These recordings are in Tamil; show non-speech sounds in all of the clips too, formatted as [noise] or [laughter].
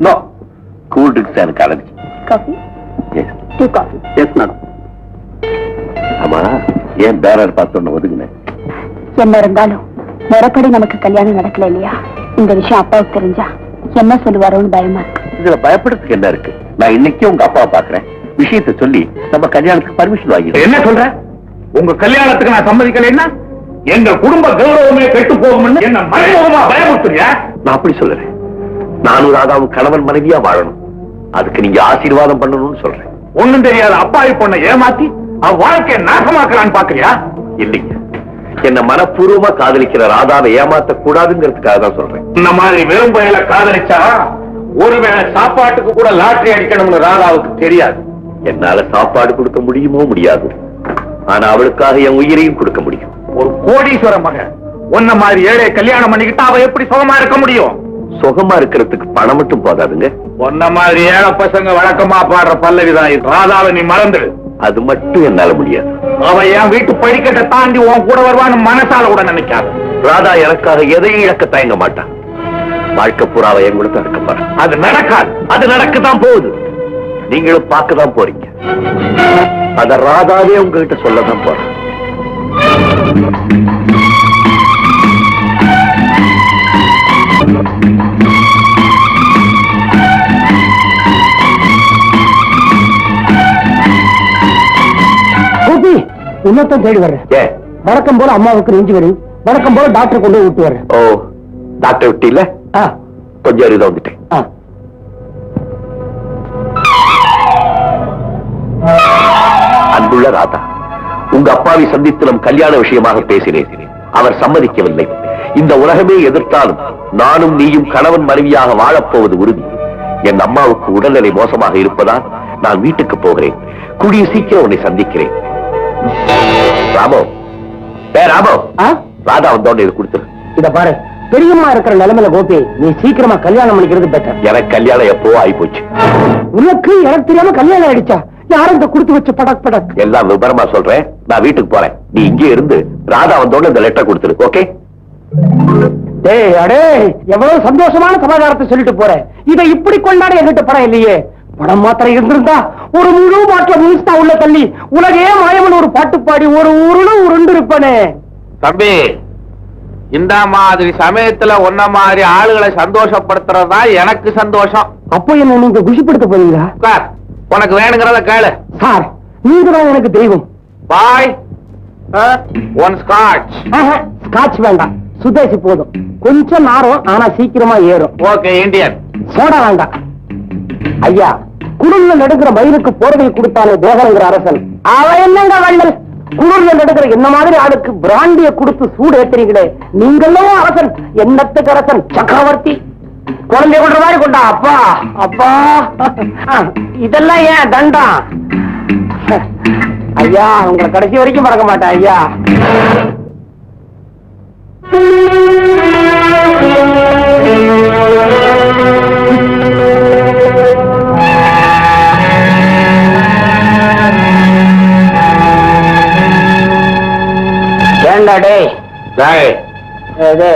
நோ கூல் ட்ரிங்க்ஸ் எனக்கு allergy coffee tea coffee yes madam ஆமா ஏன் பேரர் பார்த்தோன்னு ஒதுங்கினேன் என்ன இருந்தாலும் முறைப்படி நமக்கு கல்யாணம் நடக்கல இல்லையா? இந்த விஷயம் அப்பாவுக்கு தெரிஞ்சா என்ன சொல்லுவாரோன்னு பயமா இருக்கு. இதுல பயப்படுறதுக்கு என்ன இருக்கு? நான் இன்னைக்கு உங்க அப்பாவை பாக்குறேன் விஷயத்தை சொல்லி நம்ம கல்யாணத்துக்கு பர்மிஷன் வாங்கிடுறேன். என்ன சொல்ற? உங்க கல்யாணத்துக்கு நான் சம்மதிக்கலைன்னா எங்க குடும்ப கௌரவமே கெட்டு போகும்னு என்ன மறைமுகமா பயமுறுத்துறியா? நான் அப்படி சொல்லுறேன் நானும் ராதாவும் கணவன் மனைவியா வாழணும். அதுக்கு நீங்க ஆசீர்வாதம் பண்ணணும்னு சொல்றேன். ஒண்ணும் தெரியாத அப்பாவி பொண்ணை ஏமாத்தி அவ வாழ்க்கையை நாசமாக்கலான்னு பாக்குறியா? இல்லைங்க. என்ன மனப்பூர்வமா காதலிக்கிற ராதாவை ஏமாத்த கூடாதுங்கிறதுக்காக தான் சொல்றேன். இந்த மாதிரி வெறும் பயல காதலிச்சா ஒருவேளை சாப்பாட்டுக்கு கூட லாட்டரி அடிக்கணும்னு ராதாவுக்கு தெரியாது. என்னால சாப்பாடு கொடுக்க முடியுமோ முடியாது. ஆனா அவளுக்காக என் உயிரையும் கொடுக்க முடியும். ஒரு கோடீஸ்வர மகன். உன்ன மாதிரி ஏழை கல்யாணம் பண்ணிக்கிட்டா அவ எப்படி சுகமா இருக்க முடியும்? சுகமா இருக்கிறதுக்கு பணம் மட்டும் போதாதுங்க. உன்ன மாதிரி ஏழை பசங்க வழக்கமா பாடுற பல்லவிதான் ராதாவை நீ மறந்துடு. அது மட்டும் என்னால முடியாது. அவ என் வீட்டு படிக்கட்டை தாண்டி உன் கூட வருவான்னு மனசால கூட நினைக்காது. ராதா எனக்காக எதையும் இழக்க தயங்க மாட்டான். வாழ்க்கை புறாவை என் கூட இருக்க போறேன் அது நடக்காது. அது நடக்கத்தான் போகுது. நீங்களும் பார்க்க தான் போறீங்க. அத ராதாவே உங்ககிட்ட சொல்லதான் போறேன் உன்னத்தான் தேடி வர்றேன். வழக்கம் போல அம்மாவுக்கு நெஞ்சு வலி வழக்கம் போல டாக்டர் கொண்டு விட்டு வர்றேன். ஓ டாக்டர் விட்டு இல்ல கொஞ்சம் அருகா வந்துட்டேன். அன்புள்ள ராதா உங்க அப்பாவை சந்தித்து நம் கல்யாண விஷயமாக பேசினேன். அவர் சம்மதிக்கவில்லை. இந்த உலகமே எதிர்த்தாலும் நானும் நீயும் கணவன் மனைவியாக வாழப்போவது உறுதி. என் அம்மாவுக்கு உடல்நிலை மோசமாக இருப்பதால் நான் வீட்டுக்கு போகிறேன். கூடிய சீக்கிரம் உன்னை சந்திக்கிறேன். ராமோ. ஏ? ராதா வந்தோடனே இது கொடுத்துரு. இத பாரு பெரியம்மா இருக்கிற நிலைமையில கோபி நீ சீக்கிரமா கல்யாணம் பண்ணிக்கிறது பெட்டர் எனக்கு கல்யாணம் எப்போ ஆயிப்போச்சு உனக்கு எனக்கு தெரியாம கல்யாணம் ஆயிடுச்சா? யாரும் இந்த கொடுத்து வச்ச படக் படக். எல்லாம் விவரமா சொல்றேன். நான் வீட்டுக்கு போறேன். நீ இங்கே இருந்து ராதா வந்தோடனே இந்த லெட்டர் கொடுத்துரு ஓகே? டேய் அடே எவ்வளவு சந்தோஷமான சமாதானத்தை சொல்லிட்டு போறேன் இதை இப்படி கொண்டாட என்கிட்ட படம் இல்லையே. படம் மாத்திரம் இருந்திருந்தா ஒரு முழு பாட்டில முழுசா உள்ள தள்ளி உலகே மாயமன் ஒரு பாட்டு பாடி ஒரு உருளு உருண்டு இருப்பனே. தம்பி இந்த மாதிரி சமயத்துல உன்ன மாதிரி ஆளுகளை சந்தோஷப்படுத்துறதா எனக்கு சந்தோஷம். அப்போ என்ன நீங்க குஷிப்படுத்த போறீங்களா? உட்கார். உனக்கு வேணுங்கிறத கேளு. சார் நீங்க தான் எனக்கு தெய்வம். பாய். ஒன் ஸ்காட்ச் ஸ்காட்ச் வேண்டாம். சுதேசி போதும். கொஞ்சம் நாரும் ஆனா சீக்கிரமா ஏறும். Okay Indian. சோடா வேண்டாம். ஐயா குளிர்ல நடுக்கிற மயிலுக்கு போர்வை கொடுத்தானே தேவரங்கிற அரசன். அவ என்னங்க வள்ளல்? குளிர்ல நடுக்கிற என்ன மாதிரி ஆளுக்கு பிராண்டிய கொடுத்து சூடு ஏத்துறீங்களே? நீங்களும் அரசன் என்னத்துக்கு அரசன்? சக்கரவர்த்தி. குழந்தை கொண்ட மாதிரி கொண்டா அப்பா. அப்பா. இதெல்லாம் ஏன் தண்டா? ஐயா உங்களை கடைசி வரைக்கும் மறக்க மாட்டேன் ஐயா. Thank you. ஏண்டா டேய்? டேய், இது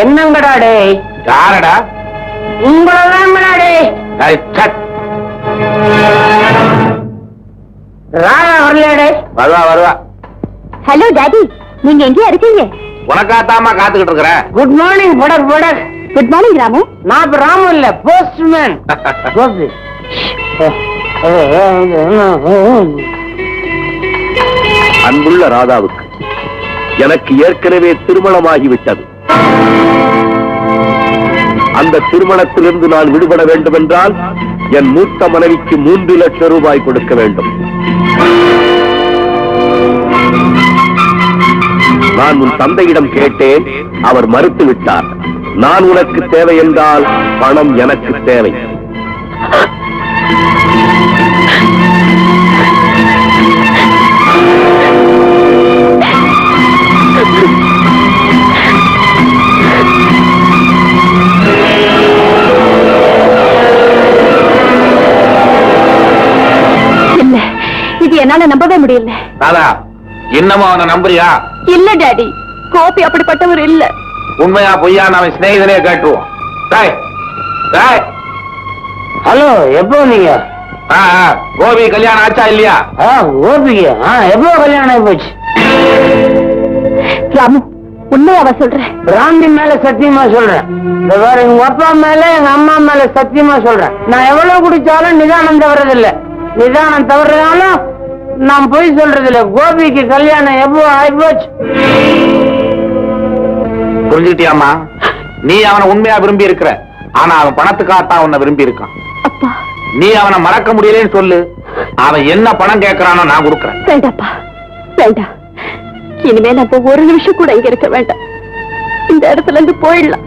என்னங்கடா டேய்? யாரடா? உங்களதான் டேய். டேய், சட். ராணா வரலையா டேய்? வருவா வருவா. Hello daddy. நீங்க எங்கேயா இருக்கீங்க? உனக்காத்தாமா காத்துக்கிட்டு இருக்கிறேன் குட் மார்னிங் படக் படக் குட் மார்னிங் ராமு. நான் இப்ப ராமு இல்ல போஸ்ட்மேன் கோபி [laughs] அன்புள்ள ராதாவுக்கு. எனக்கு ஏற்கனவே திருமணமாகிவிட்டது. அந்த திருமணத்திலிருந்து நான் விடுபட வேண்டும் என்றால் என் மூத்த மனைவிக்கு மூன்று லட்சம் ரூபாய் கொடுக்க வேண்டும். நான் உன் தந்தையிடம் கேட்டேன் அவர் மறுத்து விட்டார் நான் உனக்கு தேவை என்றால் பணம் எனக்கு தேவை. என்னால நம்பவே முடியல. ராதா இன்னமும் அவனை நம்புறியா? இல்ல டாடி. கோபி அப்படிப்பட்டவர் இல்ல. உண்மையா பொய்யா அவன் சிநேகிதனே டேய் டேய், ஹலோ எப்போ நீங்க கோபி கல்யாணம் ஆச்சா இல்லையா? ஆ எப்போ கல்யாணம் ஆகி போச்சு? ராமு உண்மையாவா சொல்றேன் பிராந்தி மேல சத்தியமா சொல்றேன். இந்த வேற எங்க அப்பா மேல எங்க அம்மா மேல சத்தியமா சொல்றேன். நான் எவ்வளவு குடிச்சாலும் நிதானம் தவறதில்ல. நிதானம் தவறதாலும் நான் பொய் சொல்றதில்ல. கோபிக்கு கல்யாணம் எப்போ ஆயிப்போச்சு? புரிஞ்சுக்கிட்டியாமா நீ அவனை உண்மையா விரும்பி இருக்கிற ஆனா அவன் பணத்துக்காகத்தான் உன்னை விரும்பி இருக்கான் அப்பா. நீ அவனை மறக்க முடியலன்னு சொல்லு. அவன் என்ன பணம் கேட்கறானோ நான் கொடுக்கறேன். வேண்டாப்பா. வேண்டாம் இனிமே நம்ம ஒரு நிமிஷம் கூட இங்க இருக்க வேண்டாம். இந்த இடத்துல இருந்து போயிடலாம்.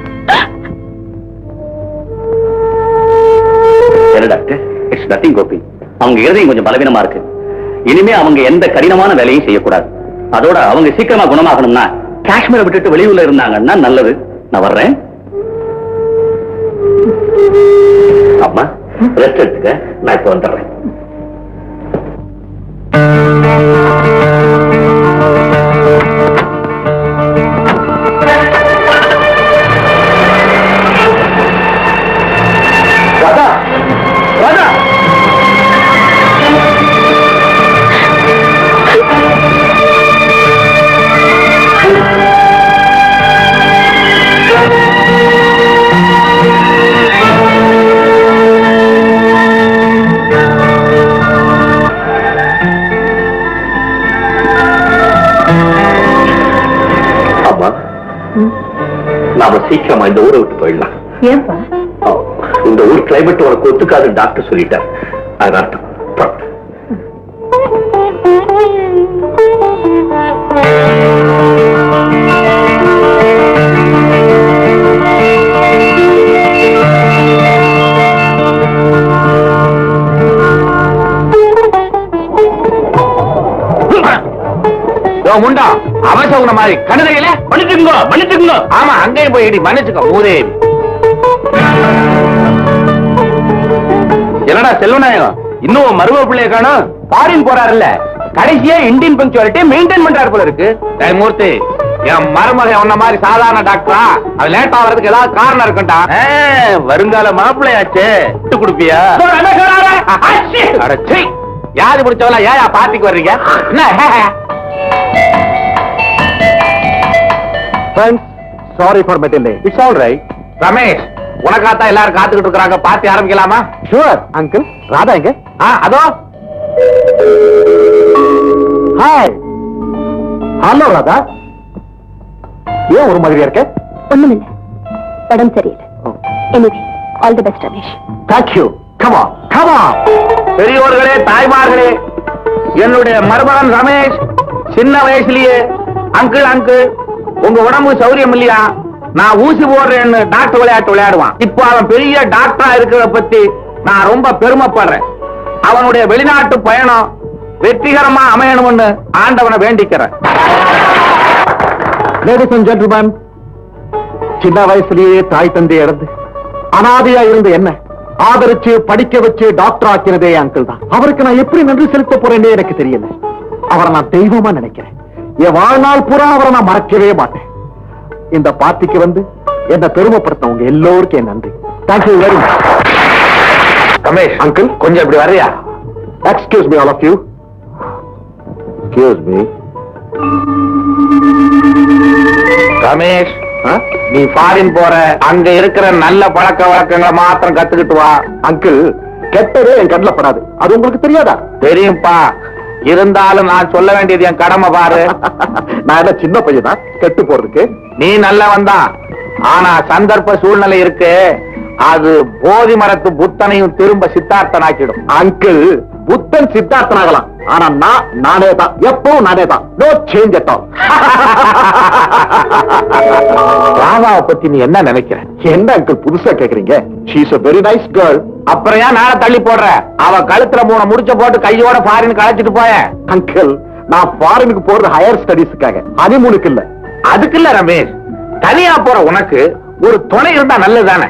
Doctor it's nothing Gopi. அவங்க இருதயம் கொஞ்சம் பலவீனமா இருக்கு. இனிமே அவங்க எந்த கடினமான வேலையும் செய்யக்கூடாது. அதோட அவங்க சீக்கிரமா குணமாகணும்னா காஷ்மீரை விட்டுட்டு வெளியூர்ல இருந்தாங்கன்னா நல்லது. நான் வர்றேன். அம்மா ரெஸ்ட் எடுத்துக்க. நான் இப்ப வந்துடுறேன். நாம சீக்கிரமா இந்த ஊரை விட்டு போயிடலாம். இந்த ஊர் கிளைமேட் உனக்கு ஒத்துக்காது டாக்டர் சொல்லிட்டார். அதனால முண்டா அவசகுன மாதிரி ஆமா அங்கேயும் போய் இடி மன்னிச்சுக்க ஊரே என்னடா செல்வநாயகம் இன்னும் மரும பிள்ளைய காணும்? ஃபாரின் போறாருல்ல. கடைசியா இந்தியன் பங்க்சுவாலிட்டி மெயின்டைன் பண்றாரு போல இருக்கு. மூர்த்தி என் மருமகன் உன்ன மாதிரி சாதாரண டாக்டரா அது லேட் ஆகிறதுக்கு ஏதாவது காரணம் இருக்குண்டா வருங்கால மாப்பிள்ளையாச்சே. விட்டு கொடுப்பியா. யாரு பிடிச்சவளா ஏயா பாத்திக்கு வர்றீங்க? என்ன? Sorry for my delay it's all right Ramesh உனக்காத்தான் எல்லாரும் காத்துக்கிட்டு இருக்காங்க பார்ட்டி ஆரம்பிக்கலாமா? ஷூர் அங்கிள் ராதா எங்க? ஆ அதோ. Hi hello Radha. ஏன் ஒரு மாதிரியா இருக்க? ஒண்ணுமில்ல. உடம்பு சரியில்லை. Anyway all the best Ramesh thank you comma comma பெரியோர்களே தாய்மார்களே என்னுடைய மருமகன் ரமேஷ் சின்ன வயசுலயே அங்கிள் அங்கிள் உங்க உடம்பு சௌரியம் இல்லையா? நான் ஊசி போடுறேன்னு டாக்டர் விளையாட்டு விளையாடுவான். இப்போ அவன் பெரிய டாக்டரா இருக்கிறத பத்தி நான் ரொம்ப பெருமைப்படுறேன். அவனுடைய வெளிநாட்டு பயணம் வெற்றிகரமா அமையணும்னு ஆண்டவனை வேண்டிக்கிறேன். லேடிஸ் அண்ட் ஜென்டில்மேன் சின்ன வயசுலயே தாய் தந்தை இறந்து அனாதையா இருந்து என்ன ஆதரிச்சு படிக்க வச்சு டாக்டர் ஆக்கினதே அங்கிள் தான். அவருக்கு நான் எப்படி நன்றி செலுத்த போறேன்னே எனக்கு தெரியல. அவரை நான் தெய்வமா நினைக்கிறேன். என் வாழ்நாள் பூரா அவரை நான் மறக்கவே மாட்டேன். இந்த பார்ட்டிக்கு வந்து என்ன பெருமைப்படுத்தினவங்க எல்லோருக்கும் என் நன்றி. Thank you very much Ramesh. Uncle கொஞ்சம் இப்படி வர்றியா excuse me all of you excuse me Ramesh நீ ஃபாரின் போற. அங்க இருக்கிற நல்ல பழக்க வழக்கங்களை மாத்திரம் கத்துக்கிட்டு வா. அங்கிள் கெட்டதே என் கண்ணில் படாது. அது உங்களுக்கு தெரியாதா? தெரியும்பா. இருந்தாலும் நான் சொல்ல வேண்டியது என் கடமை பாரு. [laughs] நான் என்ன சின்ன பையன்? தான் கெட்டு போறதுக்கு? நீ நல்லவன் தான் ஆனா சந்தர்ப்ப சூழ்நிலை இருக்கு. அது போதி மரத்து புத்தனையும் திரும்ப சித்தார்த்தனாக்கிடும். அங்கிள் புத்தன் சித்தார்த்தனாகலாம். ஆனா நான் நானே தான் எப்பவும் நானே தான் நோ சேஞ்ச் அட் ஆல் ராதாவை பத்தி நீ என்ன நினைக்கிற? என்ன அங்கிள் புதுசா கேக்குறீங்க? She is a very nice girl அப்புறம் ஏன் நாளை தள்ளி போடுற? அவ கழுத்துல மூணு முடிச்ச போட்டு கையோட ஃபாரின் களைச்சிட்டு போய அங்கிள் நான் ஃபாரினுக்கு போறது ஹையர் ஸ்டடீஸ்க்காக ஹனிமூனுக்கு இல்ல. அதுக்கு இல்ல ரமேஷ். தனியா போற உனக்கு ஒரு துணை இருந்தா நல்லதுதானே?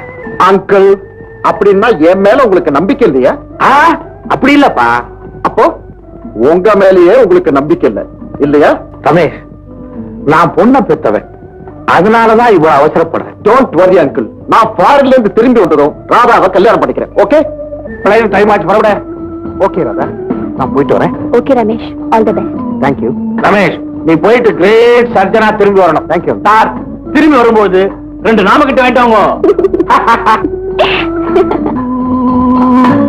அங்கிள் அப்படின்னா என் மேல உங்களுக்கு நம்பிக்கை இல்லையா? அப்படி இல்லப்பா. அப்போ உங்க மேலேயே உங்களுக்கு நம்பிக்கை இல்ல. இல்லையா? ரமேஷ் நான் பொண்ணை பெத்தவன் அதனாலதான் இவ்வளவு அவசரப்படுறேன். டோன்ட் வரி அங்கிள் நான் ஃபாரின்ல இருந்து திரும்பி வந்ததும் ராதாவை கல்யாணம் பண்ணிக்கிறேன். ஓகே பிளைன் டைம் ஆச்சு பரவிட ஓகே ராதா. நான் போயிட்டு வரேன். Okay Ramesh. All the best thank you Ramesh நீ போயிட்டு கிரேட் சர்ஜனா திரும்பி வரணும். Thank you. சார் திரும்பி வரும்போது ரெண்டு நாம கிட்ட வாங்கிட்டு வாங்க. [laughs] [laughs]